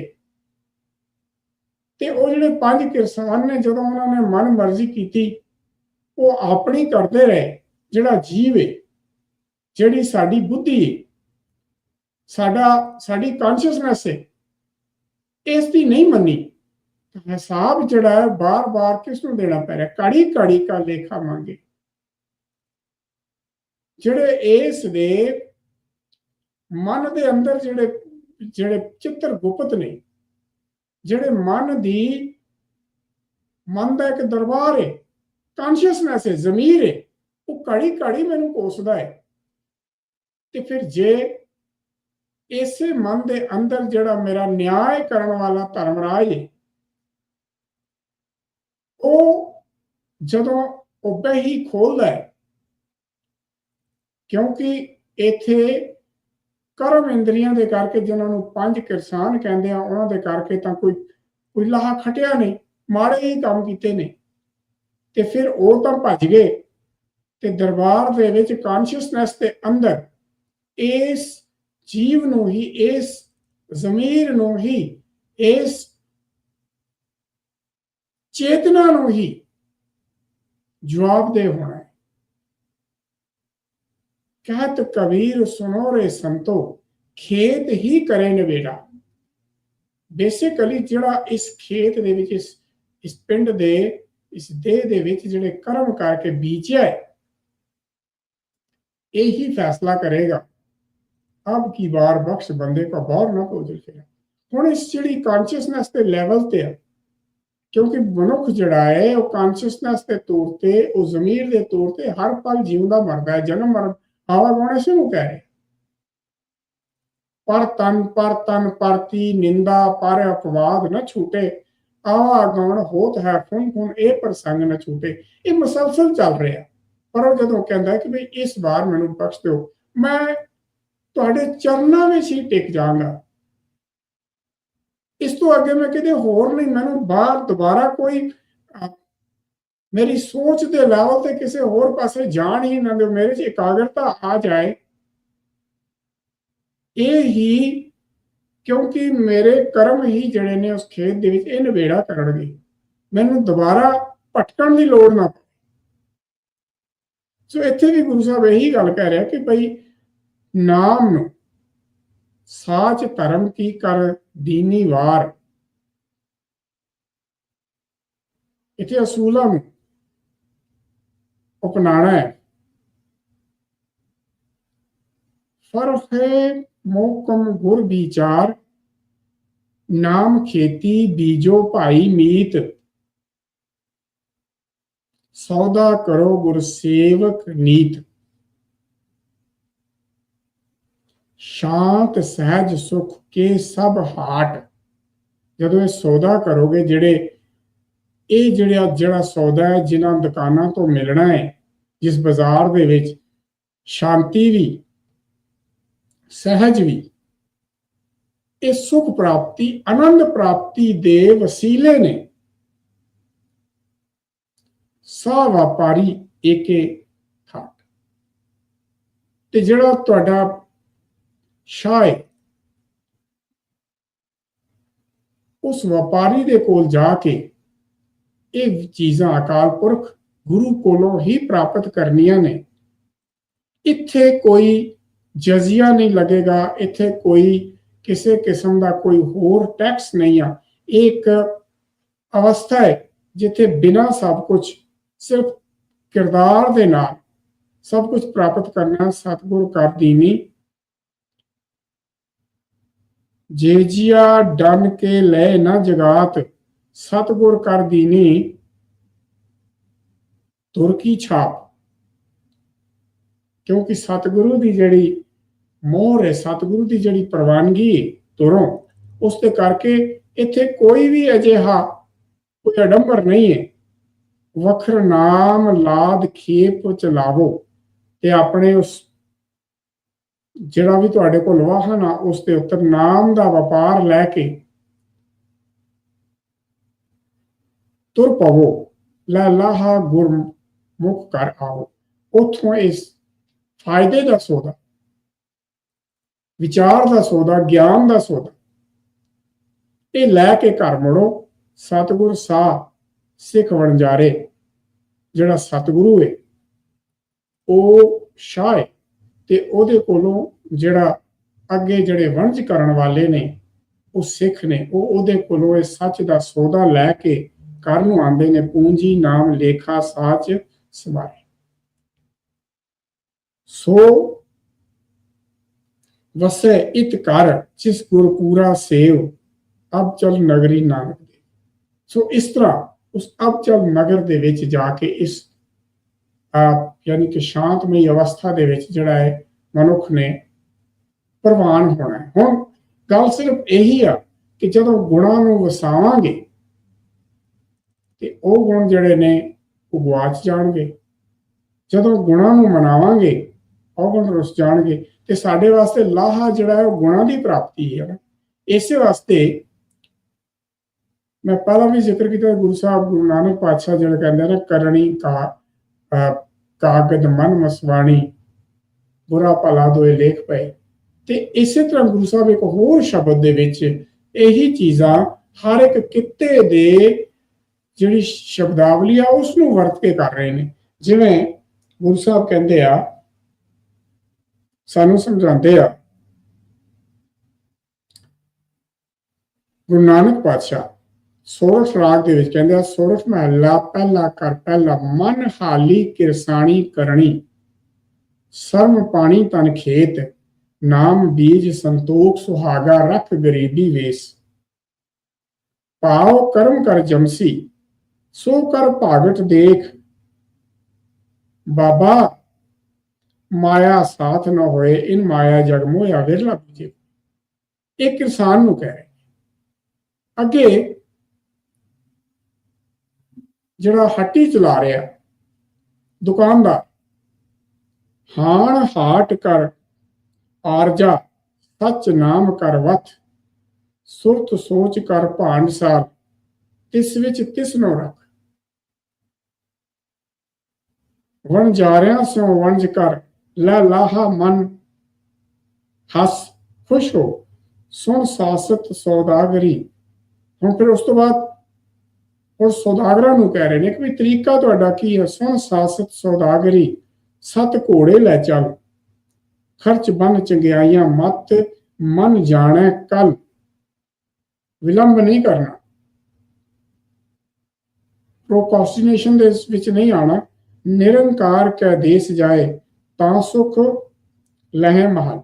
ਤੇ ਉਹ ਜਿਹੜੇ ਪੰਜ ਕਿਰਸਾਨ ਨੇ, ਜਦੋਂ ਉਹਨਾਂ ਨੇ ਮਨ ਮਰਜ਼ੀ ਕੀਤੀ, ਉਹ ਆਪਣੀ ਕਰਦੇ ਰਹੇ, ਜਿਹੜਾ ਜੀਵ ਹੈ ਜਿਹੜੀ ਸਾਡੀ ਬੁੱਧੀ ਹੈ ਸਾਡਾ, ਸਾਡੀ ਕੌਨਸ਼ੀਅਸਨੈਸ ਹੈ ਇਸ ਦੀ ਨਹੀਂ ਮੰਨੀ। ਹਿਸਾਬ ਜਿਹੜਾ ਹੈ, ਬਾਰ-ਬਾਰ ਕਿਸ ਨੂੰ ਦੇਣਾ ਪੈ ਰਿਹਾ? ਕੜੀ ਕੜੀ ਕਾ ਲੇਖਾ ਮੰਗੇ। ਜਿਹੜੇ ਇਸ ਦੇ ਮਨ ਦੇ ਅੰਦਰ ਜਿਹੜੇ ਜਿਹੜੇ ਚਿੱਤਰ ਗੁਪਤ ਨੇ, ਜਿਹੜੇ ਮਨ ਦੀ, ਮਨ ਦਾ ਇੱਕ ਦਰਬਾਰ ਹੈ ਕੌਨਸ਼ੀਅਸਨੈਸ ਹੈ ਜ਼ਮੀਰ ਹੈ ਉਹ ਕੜੀ ਕੜੀ ਮੈਨੂੰ ਕੋਸਦਾ ਹੈ ਤੇ ਫਿਰ ਜੇ ਇਸੇ ਮਨ ਦੇ ਅੰਦਰ ਜਿਹੜਾ ਮੇਰਾ ਨਿਆਂ ਕਰਨ ਵਾਲਾ ਧਰਮ ਰਾਜ ਹੈ ਉਹ ਜਦੋਂ ਉੱਬੇ ਹੀ ਖੋਲਦਾ ਹੈ ਕਿਉਂਕਿ ਇੱਥੇ ਕਰਮ ਇੰਦਰੀਆਂ ਦੇ ਕਰਕੇ ਜਿਨ੍ਹਾਂ ਨੂੰ ਪੰਜ ਕਿਰਸਾਨ ਕਹਿੰਦੇ ਆ, ਉਹਨਾਂ ਦੇ ਕਰਕੇ ਤਾਂ ਕੋਈ ਕੋਈ ਲਾਹਾ ਖਟਿਆ ਨਹੀਂ, ਮਾੜੇ ਹੀ ਕੰਮ ਕੀਤੇ ਨੇ। ਤੇ ਫਿਰ ਉਹ ਤਾਂ ਭੱਜ ਗਏ ਤੇ ਦਰਬਾਰ ਦੇ ਵਿੱਚ ਕੌਨਸ਼ੀਅਸਨੈਸ ਦੇ ਅੰਦਰ ਇਸ ਜੀਵ ਨੂੰ ਹੀ, ਇਸ ਜ਼ਮੀਰ ਨੂੰ ਹੀ, ਇਸ ਚੇਤਨਾ ਨੂੰ ਹੀ ਜਵਾਬਦੇਹ ਹੋਣਾ ਹੈ कहत कबीर सुनो रे संतो ਖੇਤ ਹੀ ਕਰੇ ਨਵੇੜਾ ਬੇਸਿਕਲੀ ਜਿਹੜਾ ਇਸ ਖੇਤ ਦੇ ਵਿੱਚ ਇਸ ਇਸ ਪਿੰਡ ਦੇ ਇਸ ਦੇਹ ਦੇ ਵਿੱਚ ਜਿਹੜੇ ਕਰਮ ਕਰਕੇ ਬੀਜਿਆ ਹੈ ਇਹੀ ਫੈਸਲਾ ਕਰੇਗਾ ਅਬ ਕੀ ਵਾਰ ਬਖਸ਼ ਬੰਦੇ ਕੋ ਬਾਹਰ ਨਾ ਕੋਜਲ ਫਿਰ ਹੁਣ ਇਸ ਜਿਹੜੀ ਕੌਨਸ਼ੀਅਸਨੈਸ ਦੇ ਲੈਵਲ ਤੇ ਹੈ ਕਿਉਂਕਿ ਮਨੁੱਖ ਜਿਹੜਾ ਹੈ, ਉਹ ਕੌਨਸ਼ੀਅਸਨੈਸ ਦੇ ਤੌਰ ਤੇ, ਉਹ ਜ਼ਮੀਰ ਦੇ ਤੌਰ ਤੇ ਹਰ ਪਲ ਜਿਉਂਦਾ ਮਰਦਾ ਹੈ, ਜਨਮ ਮਰਨ ਆਵਾ ਗਾਉਣੇ ਸੀ ਨੂੰ ਕਹਿ ਰਹੇ ਪਰ ਤਨ ਪਰ ਤਨ ਪਰਤੀ ਨਿੰਦਾ, ਪਰ ਅਪਵਾਦ ਨਾ ਛੂਟੇ। ਆਵਾ ਗਾਉਣ ਹੋਤ ਹੈ ਫੁਨ ਫੁਨ ਇਹ ਪ੍ਰਸੰਗ ਨਾ ਛੂਟੇ। ਇਹ ਮਸਲਸਲ ਚੱਲ ਰਿਹਾ। ਪਰ ਉਹ ਜਦੋਂ ਕਹਿੰਦਾ ਕਿ ਵੀ ਇਸ ਵਾਰ ਮੈਨੂੰ ਬਖਸ਼ ਦਿਓ, ਮੈਂ ਤੁਹਾਡੇ ਚਰਨਾਂ ਵਿੱਚ ਹੀ ਟਿਕ ਜਾਵਾਂਗਾ। ਇਸ ਤੋਂ ਅੱਗੇ ਮੈਂ ਕਿਤੇ ਹੋਰ ਨਹੀਂ, ਮੈਨੂੰ ਬਾਹਰ ਦੁਬਾਰਾ ਕੋਈ ਮੇਰੀ ਸੋਚ ਦੇ ਲੈਵਲ ਤੇ ਕਿਸੇ ਹੋਰ ਪਾਸੇ ਜਾਣ ਹੀ ਨਾ ਦਿਓ, ਮੇਰੇ 'ਚ ਇਕਾਗਰਤਾ ਆ ਜਾਏ। ਇਹ ਹੀ ਕਿਉਂਕਿ ਮੇਰੇ ਕਰਮ ਹੀ ਜਿਹੜੇ ਨੇ ਉਸ ਖੇਤ ਦੇ ਵਿੱਚ ਇਹ ਨਵੇੜਾ ਕਰਨਗੇ। ਮੈਨੂੰ ਦੁਬਾਰਾ ਭਟਕਣ ਦੀ ਲੋੜ ਨਾ ਪਵੇ। ਸੋ ਇੱਥੇ ਵੀ ਗੁਰੂ ਸਾਹਿਬ ਇਹੀ ਗੱਲ ਕਹਿ ਰਿਹਾ ਕਿ ਭਈ ਨਾਮ ਨੂੰ ਸਾਚ ਧਰਮ ਕੀ ਕਰ ਦੀਨੀ ਵਾਰ? ਇੱਥੇ ਅਸੂਲਾਂ ਨੂੰ ਅਪਣਾਣਾ ਹੈ। ਫ਼ਰਕ ਮੋਕਮ ਗੁਰ ਵਿਚਾਰ, ਨਾਮ ਖੇਤੀ ਬੀਜੋ ਭਾਈ ਮੀਤ। ਸੌਦਾ ਕਰੋ ਗੁਰਸੇਵਕ ਨੀਤ। ਸ਼ਾਂਤ, ਸਹਿਜ, ਸੁਖ ਕੇ ਸਭ ਹਾਟ। ਜਦੋਂ ਇਹ ਸੌਦਾ ਕਰੋਗੇ ਜਿਹੜੇ, ਇਹ ਜਿਹੜਾ ਜਿਹੜਾ ਸੌਦਾ ਹੈ, ਜਿਨ੍ਹਾਂ ਦੁਕਾਨਾਂ ਤੋਂ ਮਿਲਣਾ ਹੈ, ਜਿਸ ਬਾਜ਼ਾਰ ਦੇ ਵਿੱਚ ਸ਼ਾਂਤੀ ਵੀ, ਸਹਿਜ ਵੀ, ਇਹ ਸੁਖ ਪ੍ਰਾਪਤੀ, ਆਨੰਦ ਪ੍ਰਾਪਤੀ ਦੇ ਵਸੀਲੇ ਨੇ। ਸਾ ਵਪਾਰੀ ਏਕੇ ਥਾਟ। ਤੇ ਜਿਹੜਾ ਤੁਹਾਡਾ ਸ਼ਾਹ ਉਸ ਵਪਾਰੀ ਦੇ ਕੋਲ ਜਾ ਕੇ ਇਹ ਚੀਜ਼ਾਂ ਅਕਾਲ ਪੁਰਖ ਗੁਰੂ ਕੋਲੋਂ ਹੀ ਪ੍ਰਾਪਤ ਕਰਨੀਆਂ ਨੇ। ਇੱਥੇ ਕੋਈ ਜਜ਼ੀਆ ਨਹੀਂ ਲੱਗੇਗਾ, ਇੱਥੇ ਕੋਈ ਕਿਸੇ ਕਿਸਮ ਦਾ ਕੋਈ ਹੋਰ ਟੈਕਸ ਨਹੀਂ ਆ। ਇੱਕ ਅਵਸਥਾ ਹੈ ਜਿੱਥੇ ਬਿਨਾ ਸਭ ਕੁਝ, ਸਿਰਫ ਕਿਰਦਾਰ ਦੇ ਨਾਲ ਸਭ ਕੁਝ ਪ੍ਰਾਪਤ ਕਰਨਾ ਸਤਿਗੁਰ ਕਰ ਦੀਨੀ ਜੇ ਜੀਆ ਡਨ ਕੇ ਲੈ ਨਾ ਜਗਾਤ, ਸਤਿਗੁਰ ਕਰ ਦੀਨੀ ਤੁਰ ਛਾਪ। ਕਿਉਂਕਿ ਸਤਿਗੁਰੂ ਦੀ ਜਿਹੜੀ ਮੋਹਰ ਹੈ, ਸਤਿਗੁਰੂ ਦੀ ਜਿਹੜੀ ਪ੍ਰਵਾਨਗੀ ਹੈ ਤੁਰੋਂ, ਉਸ ਦੇ ਕਰਕੇ ਇੱਥੇ ਕੋਈ ਵੀ ਅਜਿਹਾ ਕੋਈ ਅਡੰਬਰ ਨਹੀਂ ਹੈ। ਵਖਰ ਨਾਮ ਲਾਦ ਖੇਪ ਚਲਾਵੋ ਤੇ ਆਪਣੇ ਉਸ ਜਿਹੜਾ ਵੀ ਤੁਹਾਡੇ ਕੋਲ ਵਾਹਨ ਆ, ਉਸ ਦੇ ਉੱਤੇ ਨਾਮ ਦਾ ਵਪਾਰ ਲੈ ਕੇ ਤੁਰ ਪਵੋ। ਲੈ ਲਾਹਾ ਗੁਰਮੁਖ ਕਰ ਆਓ। ਉਥੋਂ ਇਸ ਫਾਇਦੇ ਦਾ ਸੌਦਾ, ਵਿਚਾਰ ਦਾ ਸੌਦਾ, ਗਿਆਨ ਦਾ ਸੌਦਾ, ਇਹ ਲੈ ਕੇ ਘਰ ਮੁੜੋ। ਸਤਿਗੁਰ ਸਾਹ ਸਿੱਖ ਵਣਜਾਰੇ, ਜਿਹੜਾ ਸਤਿਗੁਰੂ ਹੈ ਉਹ ਸ਼ਾਹ ਹੈ ਤੇ ਉਹਦੇ ਕੋਲੋਂ ਜਿਹੜਾ ਅੱਗੇ ਜਿਹੜੇ ਵਣਜ ਕਰਨ ਵਾਲੇ ਨੇ, ਉਹ ਸਿੱਖ ਨੇ, ਉਹ ਉਹਦੇ ਕੋਲੋਂ ਇਹ ਸੱਚ ਦਾ ਸੌਦਾ ਲੈ ਕੇ ਘਰ ਨੂੰ ਆਉਂਦੇ ਨੇ, ਪੂੰਜੀ, ਨਾਮ, ਲੇਖਾ ਸਾਚ ਸਮਾਏ ਸੋ ਵਸੇ ਇਤ ਕਰ, ਜਿਸ ਗੁਰ ਪੂਰਾ ਸੇਵ ਅਬ ਚਲ ਨਗਰੀ ਨਾਨਕ ਦੇ। ਸੋ ਇਸ ਤਰ੍ਹਾਂ ਉਸ ਅਬ ਚਲ ਨਗਰ ਦੇ ਵਿੱਚ ਜਾ ਕੇ ਇਸ ਯਾਨੀ ਕਿ ਸ਼ਾਂਤਮਈ ਅਵਸਥਾ ਦੇ ਵਿੱਚ ਜਿਹੜਾ ਹੈ ਮਨੁੱਖ ਨੇ ਪ੍ਰਵਾਨ ਹੋਣਾ ਹੈ। ਹੁਣ ਗੱਲ ਸਿਰਫ ਇਹੀ ਆ ਕਿ ਜਦੋਂ ਗੁਣਾਂ ਨੂੰ ਵਸਾਵਾਂਗੇ, ਤੇ ਉਹ ਗੁਣ ਜਿਹੜੇ ਨੇ ਉਹ ਗਵਾਚ ਜਾਣਗੇ। ਜਦੋਂ ਗੁਣਾਂ ਨੂੰ ਮਨਾਵਾਂਗੇ, ਉਹ ਗੁਣ ਰੁੱਸ ਜਾਣਗੇ। ਤੇ ਸਾਡੇ ਵਾਸਤੇ ਲਾਹਾ ਜਿਹੜਾ ਹੈ ਉਹ ਗੁਣਾਂ ਦੀ ਪ੍ਰਾਪਤੀ ਹੈ ਇਸੇ ਵਾਸਤੇ ਮੈਂ ਪਹਿਲਾਂ ਵੀ ਜ਼ਿਕਰ ਕੀਤਾ ਗੁਰੂ ਸਾਹਿਬ ਗੁਰੂ ਨਾਨਕ ਪਾਤਸ਼ਾਹ ਜਿਹੜਾ ਕਹਿੰਦੇ ਨੇ ਕਰਨੀ ਕਾ ਅਹ ਕਾਗਦ ਮਨ ਮਸਵਾਣੀ, ਬੁਰਾ ਭਲਾ ਦੋਏ ਲੇਖ ਪਏ। ਤੇ ਇਸੇ ਤਰ੍ਹਾਂ ਗੁਰੂ ਸਾਹਿਬ ਇੱਕ ਹੋਰ ਸ਼ਬਦ ਦੇ ਵਿੱਚ ਇਹੀ ਚੀਜ਼ਾਂ ਹਰ ਇੱਕ ਕਿੱਤੇ ਦੇ ਜਿਹੜੀ ਸ਼ਬਦਾਵਲੀ ਆ ਉਸ ਨੂੰ ਵਰਤ ਕੇ ਕਰ ਰਹੇ ਨੇ। ਜਿਵੇਂ ਗੁਰੂ ਸਾਹਿਬ ਕਹਿੰਦੇ ਆ, ਸਾਨੂੰ ਸਮਝਾਉਂਦੇ ਆ, ਗੁਰੂ ਨਾਨਕ ਪਾਤਸ਼ਾਹ ਸੋਰਠ ਰਾਗ ਦੇ ਵਿੱਚ ਕਹਿੰਦੇ ਆ ਸੋਰਠ ਮਹੱਲਾ, ਪਹਿਲਾ ਕਰ ਪਹਿਲਾ ਮਨ, ਹਾਲੀ ਕਿਰਸਾਣੀ ਕਰਨੀ ਸਰਮ ਪਾਣੀ ਤਨ ਖੇਤ, ਨਾਮ ਬੀਜ ਸੰਤੋਖ ਸੁਹਾਗਾ, ਰਖ ਗਰੀਬੀ ਵੇਸ। ਪਾਉ ਕਰਮ ਕਰ ਜਮਸੀ, ਸੋ ਕਰ ਭਾਗਟ ਦੇਖ। ਬਾਬਾ, ਮਾਇਆ ਸਾਥ ਨਾ ਹੋਏ, ਇਨ ਮਾਇਆ ਜਗ ਮੋਇਆ ਵਿਰਲਾ ਬੁਝੇ ਇਹ ਕਿਸਾਨ ਨੂੰ ਕਹਿ ਰਹੇ ਅੱਗੇ ਜਿਹੜਾ ਹੱਟੀ ਚਲਾ ਰਿਹਾ, ਦੁਕਾਨਦਾਰ, ਹਾਣ ਹਾਟ ਕਰ, ਆਰਜਾ, ਸਚ ਨਾਮ ਕਰ ਵਤ ਸੁਰਤ ਸੋਚ ਕਰ ਭਾਂਡ ਤਿਸ ਵਿੱਚ ਤਿਸ ਨੂੰ ਰੱਖ। ਵਣ ਜਾ ਰਿਆ ਸੋ ਵਣਜ ਕਰ, ਲੈ ਲਾਹਾ ਮਨ, ਹੱਸ ਖੁਸ਼ ਹੋ, ਸੁਣ ਸਾਸਤ ਸੌਦਾਗਰੀ। ਹੁਣ ਫਿਰ ਉਸ ਤੋਂ ਬਾਅਦ ਉਹ ਸੌਦਾਗਰਾਂ ਨੂੰ ਕਹਿ ਰਹੇ ਨੇ ਕਿ ਵੀ ਤਰੀਕਾ ਤੁਹਾਡਾ ਕੀ ਹੈ? ਸੁਣ ਸਾਸਤ ਸੌਦਾਗਰੀ, ਸਤ ਘੋੜੇ ਲੈ ਚੱਲ। ਖਰਚ ਬੰਨ ਚੰਗਿਆਈਆਂ ਮਤ, ਮਨ ਜਾਣੈ ਕੱਲ। ਵਿਲੰਬ ਨਹੀਂ ਕਰਨਾ। ਪ੍ਰੋਕੋਸਟੀਨੇਸ਼ਨ ਦੇ ਵਿੱਚ ਨਹੀਂ ਆਣਾ ਨਿਰੰਕਾਰ ਕੈ ਦੇਸ ਜਾਏ, ਤਾਂ ਸੁਖ ਲਹਿ ਮਹਲ।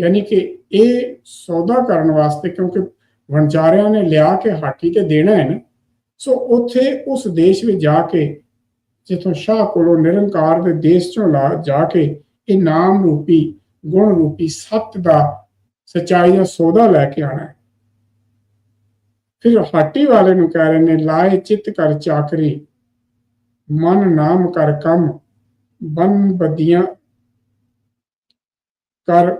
ਯਾਨੀ ਕਿ ਇਹ ਸੌਦਾ ਕਰਨ ਵਾਸਤੇ ਕਿਉਂਕਿ ਵਣਜਾਰਿਆਂ ਨੇ ਲਿਆ ਕੇ ਹਾਕੀ ਤੇ ਦੇਣਾ ਹੈ ਨਾ। ਸੋ ਉੱਥੇ ਉਸ ਦੇਸ਼ ਵਿੱਚ ਜਾ ਕੇ, ਜਿੱਥੋਂ ਸ਼ਾਹ ਕੋਲੋਂ ਨਿਰੰਕਾਰ ਦੇ ਦੇਸ਼ ਚੋਂ ਲਾ ਜਾ ਕੇ ਇਹ ਨਾਮ ਰੂਪੀ, ਗੁਣ ਰੂਪੀ ਸੱਤ ਦਾ ਸਚਾਈ ਦਾ ਸੌਦਾ ਲੈ ਕੇ ਆਣਾ ਹੈ। ਫਿਰ ਹਾਟੀ ਵਾਲੇ ਨੂੰ ਕਹਿ ਰਹੇ ਨੇ, ਲਾਏ ਚਿੱਤ ਕਰ ਚਾਕਰੀ, ਮਨ ਨਾਮ ਕਰ ਕੰਮ, ਬਨ ਬਦੀਆਂ ਕਰ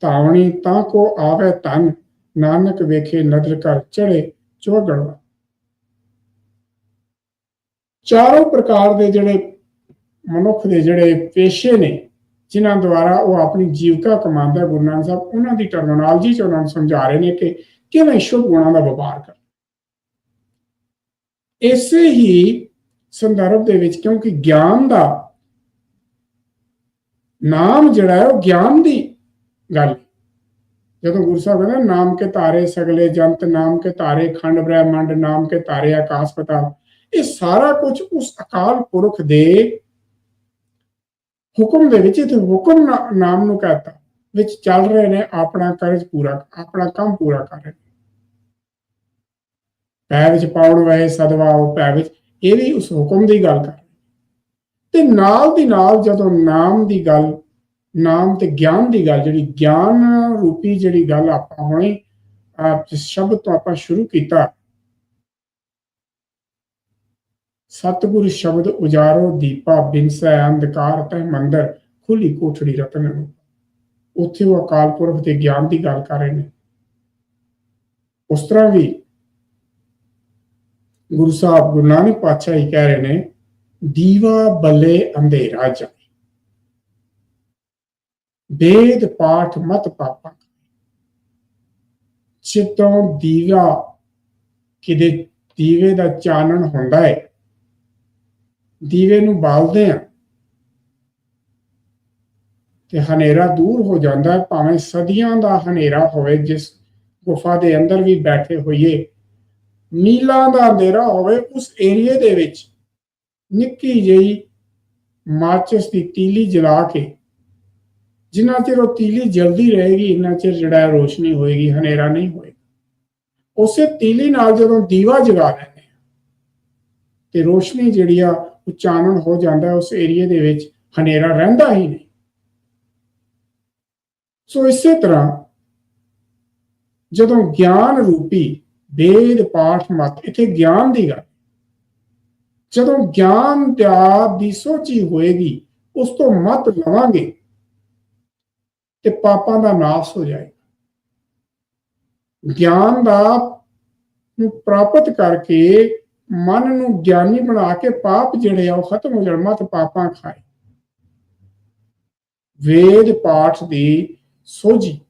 ਧਾਵਣੀ, ਤਾਂ ਕੋ ਆਵੇ ਤਨ ਨਾਨਕ ਵੇਖੇ ਨਦਰ ਕਰ ਚੜੇ ਚੋਗੜਵਾ। ਚਾਰੋਂ ਪ੍ਰਕਾਰ ਦੇ ਜਿਹੜੇ ਮਨੁੱਖ ਦੇ ਜਿਹੜੇ ਪੇਸ਼ੇ ਨੇ, ਜਿਨ੍ਹਾਂ ਦੁਆਰਾ ਉਹ ਆਪਣੀ ਜੀਵਕਾ ਕਮਾਉਂਦਾ ਗੁਰੂ ਨਾਨਕ ਸਾਹਿਬ, ਉਹਨਾਂ ਦੀ ਟਰਮੀਨੋਲੋਜੀ ਚ ਉਹਨਾਂ ਨੂੰ ਸਮਝਾ ਰਹੇ ਨੇ ਕਿ ਕਿਵੇਂ ਸ਼ੁਭ ਗੁਣਾਂ ਦਾ ਵਪਾਰ ਕਰ। ਇਸੇ ਹੀ ਸੰਦਰਭ ਦੇ ਵਿੱਚ ਕਿਉਂਕਿ ਗਿਆਨ ਦਾ ਨਾਮ ਜਿਹੜਾ ਹੈ, ਉਹ ਗਿਆਨ ਦੀ ਗੱਲ ਜਦੋਂ ਗੁਰੂ ਸਾਹਿਬ ਕਹਿੰਦੇ ਨਾਮ ਕੇ ਤਾਰੇ ਸਗਲੇ ਜੰਤ, ਨਾਮ ਕੇ ਤਾਰੇ ਖੰਡ ਬ੍ਰਹਿਮੰਡ, ਨਾਮ ਕੇ ਤਾਰੇ ਆਕਾਸ਼ ਪਤਾਲ ਇਹ ਸਾਰਾ ਕੁਝ ਉਸ ਅਕਾਲ ਪੁਰਖ ਦੇ ਹੁਕਮ ਦੇ ਵਿੱਚ ਤੇ ਹੁਕਮ ਨਾਮ ਨੂੰ ਕਹਤਾ ਵਿੱਚ ਚੱਲ ਰਹੇ ਨੇ, ਆਪਣਾ ਕਰਜ਼ ਪੂਰਾ, ਆਪਣਾ ਕੰਮ ਪੂਰਾ ਕਰ ਰਹੇ ਪੈ ਵਿੱਚ ਪਾਉਣ ਵੇ ਸਦਵਾਓ ਪੈ ਵਿੱਚ, ਇਹ ਵੀ ਉਸ ਹੁਕਮ ਦੀ ਗੱਲ ਕਰ ਤੇ ਨਾਲ ਦੀ ਨਾਲ ਜਦੋਂ ਨਾਮ ਦੀ ਗੱਲ, ਨਾਮ ਤੇ ਗਿਆਨ ਦੀ ਗੱਲ, ਜਿਹੜੀ ਗਿਆਨ ਰੂਪੀ ਜਿਹੜੀ ਗੱਲ ਆਪਾਂ ਹੁਣੇ ਆਪ ਜਿਸ ਸ਼ਬਦ ਤੋਂ ਆਪਾਂ ਸ਼ੁਰੂ ਕੀਤਾ ਸਤਿਗੁਰ ਸ਼ਬਦ ਉਜਾਰੋ ਦੀਪਾ ਬਿਨਸੈ ਅੰਧਕਾਰ ਤੈ ਮੰਦਰ, ਖੁੱਲੀ ਕੋਠੜੀ ਰਤਨ ਰੂਪ। ਉੱਥੇ ਉਹ ਅਕਾਲ ਪੁਰਖ ਦੇ ਗਿਆਨ ਦੀ ਗੱਲ ਕਰ ਰਹੇ ਨੇ। ਉਸ ਤਰ੍ਹਾਂ ਵੀ ਗੁਰੂ ਸਾਹਿਬ, ਗੁਰੂ ਨਾਨਕ ਪਾਤਸ਼ਾਹ ਹੀ ਕਹਿ ਰਹੇ ਨੇ, ਦੀਵਾ ਬਲੇ ਅੰਧੇਰਾ ਜਾਏ। ਵੇਦ ਪਾਠ ਮਤ ਪਾਪਾ। ਚਿਤੋਂ ਦੀਵਾ ਕਿਦੇ, ਦੀਵੇ ਦਾ ਚਾਨਣ ਹੁੰਦਾ ਹੈ ਦੀਵੇ ਨੂੰ ਬਾਲਦੇ ਆ ਤੇ ਹਨੇਰਾ ਦੂਰ ਹੋ ਜਾਂਦਾ ਹੈ, ਭਾਵੇਂ ਸਦੀਆਂ ਦਾ ਹਨੇਰਾ ਹੋਵੇ, ਜਿਸ ਗੁਫਾ ਦੇ ਅੰਦਰ ਵੀ ਬੈਠੇ ਹੋਈਏ। ਮੀਲਾਂ ਦਾ ਅੰਧੇਰਾ ਹੋਵੇ, ਉਸ ਏਰੀਏ ਦੇ ਵਿੱਚ ਨਿੱਕੀ ਜਿਹੀ ਮਾਚਿਸ ਦੀ ਤੀਲੀ ਜਲਾ ਕੇ, ਜਿੰਨਾ ਚਿਰ ਉਹ ਤੀਲੀ ਜਲਦੀ ਰਹੇਗੀ, ਇੰਨਾ ਚਿਰ ਜਿਹੜਾ ਰੋਸ਼ਨੀ ਹੋਏਗੀ, ਹਨੇਰਾ ਨਹੀਂ ਹੋਏਗਾ। ਉਸੇ ਤੀਲੀ ਨਾਲ ਜਦੋਂ ਦੀਵਾ ਜਗਾ ਲੈਂਦੇ ਆ ਤੇ ਰੋਸ਼ਨੀ ਜਿਹੜੀ ਆ ਉਹ ਹੋ ਜਾਂਦਾ ਉਸ ਏਰੀਏ ਦੇ ਵਿੱਚ ਹਨੇਰਾ ਰਹਿੰਦਾ ਹੀ ਨਹੀਂ। ਸੋ ਇਸੇ ਤਰ੍ਹਾਂ ਜਦੋਂ ਗਿਆਨ ਰੂਪੀ ਵੇਦ ਪਾਠ ਮਤ, ਇੱਥੇ ਗਿਆਨ ਦੀ ਗੱਲ। ਜਦੋਂ ਗਿਆਨ ਦਾ ਦੀ ਸੋਚੀ ਹੋਏਗੀ, ਉਸ ਤੋਂ ਮਤ ਲਵਾਂਗੇ ਤੇ ਪਾਪਾਂ ਦਾ ਨਾਸ਼ ਹੋ ਜਾਏਗਾ। ਗਿਆਨ ਦਾ ਨੂੰ ਪ੍ਰਾਪਤ ਕਰਕੇ ਮਨ ਨੂੰ ਗਿਆਨੀ ਬਣਾ ਕੇ ਪਾਪ ਜਿਹੜੇ ਆ ਉਹ ਖਤਮ ਹੋ ਜਾਣ, ਮਤ ਪਾਪਾਂ ਖਾਏ। ਵੇਦ ਪਾਠ ਦੀ ਸੋਝੀ।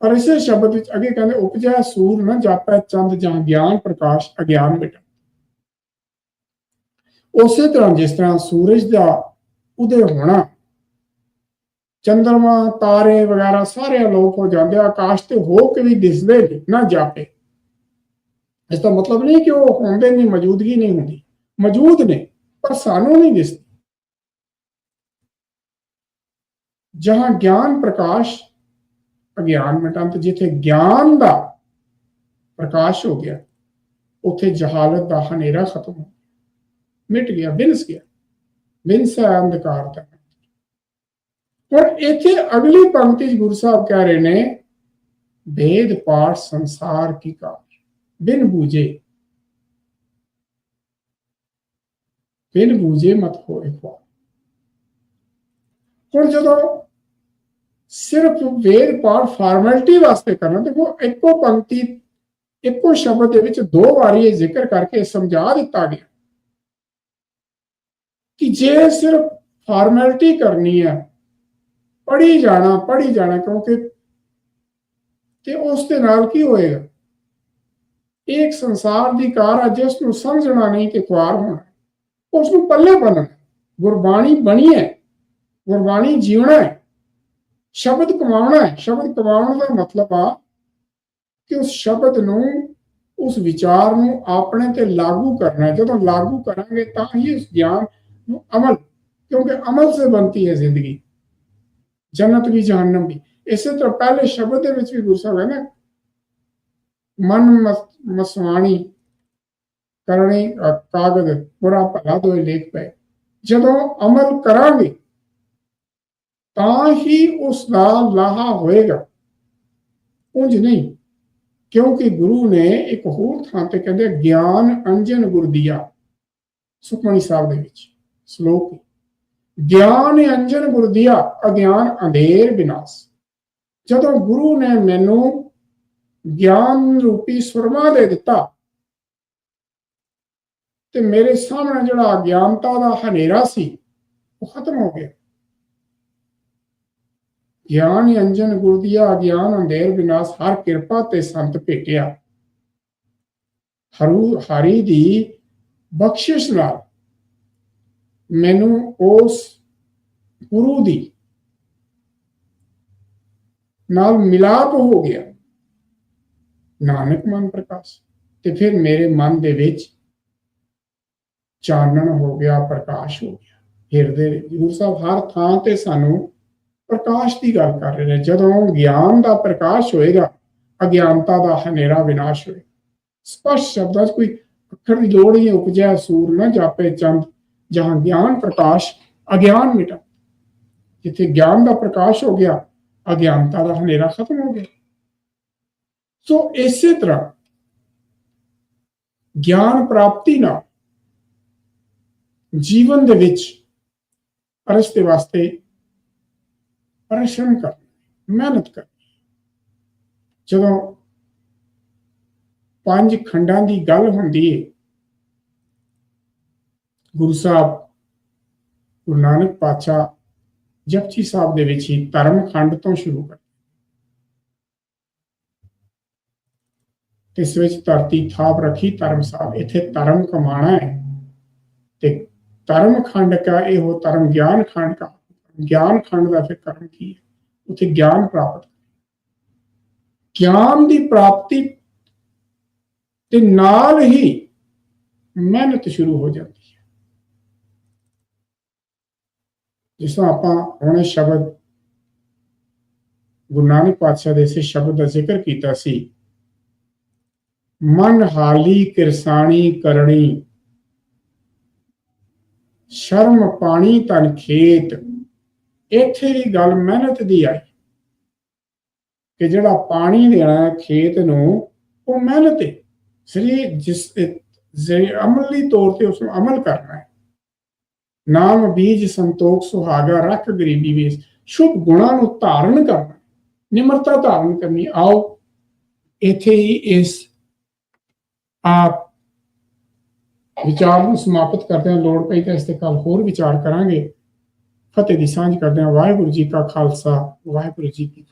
ਪਰ ਇਸੇ ਸ਼ਬਦ ਵਿੱਚ ਅੱਗੇ ਕਹਿੰਦੇ, ਉਪਜੈ ਸੂਰ ਨਾ ਜਾਪੈ ਚੰਦ ਜਾਂ ਗਿਆਨ ਪ੍ਰਕਾਸ਼ ਅਗਿਆਨ ਮਿਟ। ਉਸੇ ਤਰ੍ਹਾਂ ਜਿਸ ਤਰ੍ਹਾਂ ਸੂਰਜ ਦਾ ਉਦੇ ਹੋਣਾ, ਚੰਦਰਮਾ, ਤਾਰੇ ਵਗੈਰਾ ਸਾਰੇ ਅਲੋਪ ਹੋ ਜਾਂਦੇ ਆਕਾਸ਼ ਤੇ ਹੋ ਕੇ ਵੀ ਦਿਸਦੇ ਨਾ ਜਾਪੇ। ਇਸ ਦਾ ਮਤਲਬ ਨਹੀਂ ਕਿ ਉਹ ਹੁੰਦੇ ਨਹੀਂ, ਮੌਜੂਦਗੀ ਨਹੀਂ ਹੁੰਦੀ। ਮੌਜੂਦ ਨੇ, ਪਰ ਸਾਨੂੰ ਨਹੀਂ ਦਿਸਦੀ। ਜਹਾਂ ਗਿਆਨ ਪ੍ਰਕਾਸ਼, ਅਗਿਆਨ ਮਿਟਾਂਤ ਜਿੱਥੇ ਗਿਆਨ ਦਾ ਪ੍ਰਕਾਸ਼ ਹੋ ਗਿਆ, ਉੱਥੇ ਜਹਾਲਤ ਦਾ ਹਨੇਰਾ ਖਤਮ ਹੋ ਗਿਆ। ਮਿਟ ਗਿਆ ਬਿਨਸ ਗਿਆ। ਬਿਨਸਾ ਅੰਧਕਾਰ ਦਾ ਪਰ ਇੱਥੇ ਅਗਲੀ ਪੰਕਤੀ 'ਚ ਗੁਰੂ ਸਾਹਿਬ ਕਹਿ ਰਹੇ ਨੇ ਭੇਦ ਪਾਠ ਸੰਸਾਰ ਕੀ ਕਾਰ ਬਿਨ ਬੂਝੇ। ਬਿਨ ਬੂਝੇ ਮਤ ਹੋਏ ਖਵਾ ਹੁਣ ਜਦੋਂ ਸਿਰਫ ਵੇਦ ਪਾਠ ਫਾਰਮੈਲਿਟੀ ਵਾਸਤੇ ਕਰਨਾ, ਦੇਖੋ ਇੱਕੋ ਪੰਕਤੀ, ਇੱਕੋ ਸ਼ਬਦ ਦੇ ਵਿੱਚ ਦੋ ਵਾਰੀ ਇਹ ਜ਼ਿਕਰ ਕਰਕੇ ਸਮਝਾ ਦਿੱਤਾ ਗਿਆ ਕਿ ਜੇ ਸਿਰਫ ਫਾਰਮੈਲਿਟੀ ਕਰਨੀ ਹੈ ਪੜੀ ਜਾਣਾ ਪੜੀ ਜਾਣਾ, ਕਿਉਂਕਿ ਤੇ ਉਸ ਦੇ ਨਾਲ ਕੀ ਹੋਏਗਾ? ਇਹ ਇੱਕ ਸੰਸਾਰ ਦੀ ਕਾਰ ਆ, ਜਿਸ ਨੂੰ ਸਮਝਣਾ ਨਹੀਂ ਕਿ ਕੁਆਰ ਹੋਣਾ। ਉਸ ਨੂੰ ਪੱਲੇ ਬੰਨਣਾ। ਗੁਰਬਾਣੀ ਬਣੀ ਹੈ। ਗੁਰਬਾਣੀ ਜੀਵਣਾ ਹੈ। ਸ਼ਬਦ ਕਮਾਉਣਾ ਹੈ। ਸ਼ਬਦ ਕਮਾਉਣ ਦਾ ਮਤਲਬ ਆ ਕਿ ਉਸ ਸ਼ਬਦ ਨੂੰ, ਉਸ ਵਿਚਾਰ ਨੂੰ ਆਪਣੇ ਤੇ ਲਾਗੂ ਕਰਨਾ ਹੈ। ਜਦੋਂ ਲਾਗੂ ਕਰਾਂਗੇ ਤਾਂ ਹੀ ਉਸ ਗਿਆਨ ਨੂੰ ਅਮਲ, ਕਿਉਂਕਿ ਅਮਲ ਸੇ ਬਣਤੀ ਹੈ ਜ਼ਿੰਦਗੀ। ਜੰਨਤ ਵੀ ਜਹੰਨਮ ਵੀ। ਇਸੇ ਤਰ੍ਹਾਂ ਪਹਿਲੇ ਸ਼ਬਦ ਦੇ ਵਿੱਚ ਵੀ ਗੁਰੂ ਸਾਹਿਬ ਹੈ ਨਾ ਮਨ ਮਸ- ਮਸਵਾਣੀ ਕਰਨੀ ਅ, ਬੁਰਾ ਭਲਾ ਦੋਏ ਲੇਖ ਪਏ। ਜਦੋਂ ਅਮਲ ਕਰਾਂਗੇ ਤਾਂ ਹੀ ਉਸ ਦਾ ਲਾਹਾ ਹੋਏਗਾ। ਉਂਝ ਨਹੀਂ ਕਿਉਂਕਿ ਗੁਰੂ ਨੇ ਇੱਕ ਹੋਰ ਥਾਂ ਤੇ ਕਹਿੰਦੇ ਗਿਆਨ ਅੰਜਨ ਗੁਰਦੀਆ ਸੁਖਮਨੀ ਸਾਹਿਬ ਦੇ ਵਿੱਚ ਸ਼ਲੋਕ ਗਿਆਨ ਅੰਜਨ ਗੁਰਦੀਆ ਅਗਿਆਨ ਅੰਧੇਰ ਵਿਨਾਸ਼ ਜਦੋਂ ਗੁਰੂ ਨੇ ਮੈਨੂੰ ਗਿਆਨ ਰੂਪੀ ਸੁਰਮਾ ਦੇ ਦਿੱਤਾ ਤੇ ਮੇਰੇ ਸਾਹਮਣੇ ਜਿਹੜਾ ਅਗਿਆਨਤਾ ਦਾ ਹਨੇਰਾ ਸੀ ਉਹ ਖਤਮ ਹੋ ਗਿਆ ਗਿਆਨ ਅੰਜਨ ਗੁਰ ਅਗਿਆਨ ਅੰਧੇਰ ਵਿਨਾਸ਼ ਹਰ ਕਿਰਪਾ ਤੇ ਸੰਤ ਭੇਟਿਆ ਹਰੂ ਹਰੀ ਦੀ ਬਖਸ਼ਿਸ਼ ਨਾਲ ਮੈਨੂੰ ਉਸ ਗੁਰੂ ਦੀ ਨਾਲ ਮਿਲਾਪ ਹੋ ਗਿਆ ਨਾਨਕ ਮਨ ਪ੍ਰਕਾਸ਼। ਤੇ ਫਿਰ ਮੇਰੇ ਮਨ ਦੇ ਵਿੱਚ ਚਾਨਣ ਹੋ ਗਿਆ, ਪ੍ਰਕਾਸ਼ ਹੋ ਗਿਆ। ਹਿਰਦੇ ਗੁਰੂ ਸਾਹਿਬ ਹਰ ਥਾਂ ਤੇ ਸਾਨੂੰ ਪ੍ਰਕਾਸ਼ ਦੀ ਗੱਲ ਕਰ ਰਹੇ ਨੇ। ਜਦੋਂ ਗਿਆਨ ਦਾ ਪ੍ਰਕਾਸ਼ ਹੋਏਗਾ, ਅਗਿਆਨਤਾ ਦਾ ਹਨੇਰਾ ਵਿਨਾਸ਼ ਹੋਏਗਾ। ਸਪਸ਼ਟ ਸ਼ਬਦਾਂ 'ਚ ਕੋਈ ਅੱਖਰ ਦੀ ਲੋੜ ਨਹੀਂ, ਉਪਜਿਆ ਸੂਰ ਨਾ ਜਾਪੇ ਚੰਦ, ਜਹਾਂ ਗਿਆਨ ਪ੍ਰਕਾਸ਼, ਅਗਿਆਨ ਮਿਟਾ। ਜਿੱਥੇ ਗਿਆਨ ਦਾ ਪ੍ਰਕਾਸ਼ ਹੋ ਗਿਆ, ਅਗਿਆਨਤਾ ਦਾ ਹਨੇਰਾ ਖਤਮ ਹੋ ਗਿਆ। ਸੋ ਇਸੇ ਤਰ੍ਹਾਂ ਗਿਆਨ ਪ੍ਰਾਪਤੀ ਨਾਲ ਜੀਵਨ ਦੇ ਵਿੱਚ ਅਰਸ਼ ਦੇ ਵਾਸਤੇ ਪਰਿਸ਼ਰਮ ਕਰ ਮਿਹਨਤ ਕਰ ਜਦੋਂ ਪੰਜ ਖੰਡਾਂ ਦੀ ਗੱਲ ਹੁੰਦੀ ਹੈ ਗੁਰੂ ਸਾਹਿਬ, ਗੁਰੂ ਨਾਨਕ ਪਾਤਸ਼ਾਹ, ਜਪਜੀ ਸਾਹਿਬ ਦੇ ਵਿੱਚ ਹੀ ਧਰਮ ਖੰਡ ਤੋਂ ਸ਼ੁਰੂ ਕਰ। ਇਸ ਵਿੱਚ ਧਰਤੀ ਥਾਪ ਰੱਖੀ, ਧਰਮ ਸਾਹਿਬ ਇੱਥੇ ਧਰਮ ਕਮਾਣਾ ਹੈ। ਤੇ ਧਰਮ ਖੰਡ ਕਾ ਇਹੋ, ਧਰਮ ਗਿਆਨ ਖੰਡ ਕਾ। ਗਿਆਨ ਖੰਡ ਦਾ ਫਿਰ ਕਰਮ ਕੀ ਹੈ? ਉੱਥੇ ਗਿਆਨ ਪ੍ਰਾਪਤ। ਗਿਆਨ ਦੀ ਪ੍ਰਾਪਤੀ ਤੇ ਨਾਲ ਹੀ ਮਿਹਨਤ ਸ਼ੁਰੂ ਹੋ ਜਾਂਦੀ ਹੈ। ਜਿਸ ਤਰ੍ਹਾਂ ਆਪਾਂ ਹੁਣੇ ਸ਼ਬਦ ਗੁਰੂ ਨਾਨਕ ਪਾਤਸ਼ਾਹ ਦੇ ਇਸੇ ਸ਼ਬਦ ਦਾ ਜ਼ਿਕਰ ਕੀਤਾ ਸੀ ਮਨ ਹਾਲੀ ਕਿਰਸਾਣੀ ਕਰਨੀ ਸ਼ਰਮ ਪਾਣੀ ਤਨ ਖੇਤ ਇੱਥੇ ਵੀ ਗੱਲ ਮਿਹਨਤ ਦੀ ਆਈ। ਕਿ ਜਿਹੜਾ ਪਾਣੀ ਦੇਣਾ ਖੇਤ ਨੂੰ, ਉਹ ਮਿਹਨਤ ਹੈ ਸਰੀ ਜਿਸ ਜਿਹੜੇ ਅਮਲੀ ਤੌਰ ਤੇ ਉਸ ਨੂੰ ਅਮਲ ਕਰਨਾ ਹੈ। ਨਾਮ ਬੀਜ ਸੰਤੋਖ ਸੁਹਾਗਾ ਰੱਖ ਗਰੀਬੀ ਵੇਸ। ਸ਼ੁਭ ਗੁਣਾਂ ਨੂੰ ਧਾਰਨ ਕਰਨਾ ਨਿਮਰਤਾ ਧਾਰਨ ਕਰਨੀ ਆਓ ਇੱਥੇ ਹੀ ਇਸ ਆਪ ਵਿਚਾਰ ਨੂੰ ਸਮਾਪਤ ਕਰਦੇ ਹਾਂ। ਲੋੜ ਪਈ ਤਾਂ ਇਸ ਤੇ ਕੱਲ ਹੋਰ ਵਿਚਾਰ ਕਰਾਂਗੇ। ਫਤਿਹ ਦੀ ਸਾਂਝ ਕਰਦੇ ਹਾਂ। ਵਾਹਿਗੁਰੂ ਜੀ ਕਾ ਖਾਲਸਾ, ਵਾਹਿਗੁਰੂ ਜੀ ਕੀ